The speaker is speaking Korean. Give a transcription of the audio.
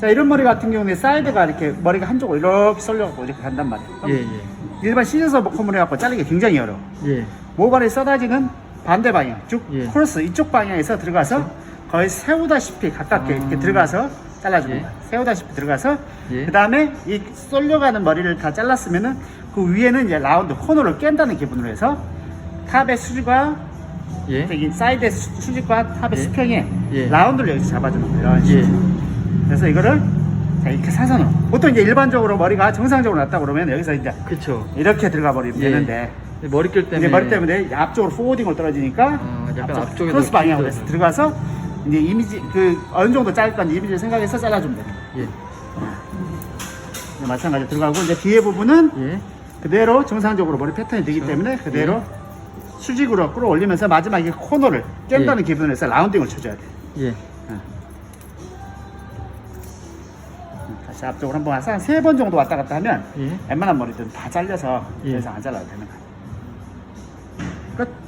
자 이런 머리 같은 경우는 사이드가 이렇게 머리가 한쪽으로 이렇게 쏠려갖고 이렇게 간단 말이에요. 예, 예. 일반 시즌서 콤을 해갖고 자르기 굉장히 어려워. 예. 모발의 쏟아지는 반대 방향, 쭉 예. 크로스 이쪽 방향에서 들어가서 거의 세우다시피 가깝게 이렇게 아. 들어가서 잘라줍니다. 예. 세우다시피 들어가서 예. 그 다음에 이 쏠려가는 머리를 다 잘랐으면은 그 위에는 이제 라운드 코너를 깬다는 기분으로 해서 탑의 수직과 예. 저기 사이드의 수- 수직과 탑의 예. 수평에 예. 라운드를 여기서 잡아주는 거예요. 이런 식으로. 예. 그래서 이거를 자, 이렇게 사선으로 보통 이제 일반적으로 머리가 정상적으로 났다 그러면 여기서 이제 그쵸. 이렇게 들어가 버리면 예. 되는데 머릿결 때문에. 이제 머리 때문에 앞쪽으로 포워딩으로 떨어지니까 아, 약간 앞쪽 앞쪽에서 크로스 방향으로 해서. 들어가서 이제 이미지 그 어느 정도 짧을 건지 이미지를 생각해서 잘라주면 됩니다. 예. 이제 마찬가지 로 들어가고 이제 뒤에 부분은 예. 그대로 정상적으로 머리 패턴이 되기 그렇죠. 때문에 그대로 수직으로 끌어올리면서 마지막에 코너를 깬다는 예. 기분에서 라운딩을 쳐줘야 돼. 예. 다시 앞쪽으로 한번 와서 한 세 번 정도 왔다 갔다 하면 예. 웬만한 머리들은 다 잘려서 더 예. 이상 안 잘라도 되는 거야. 끝.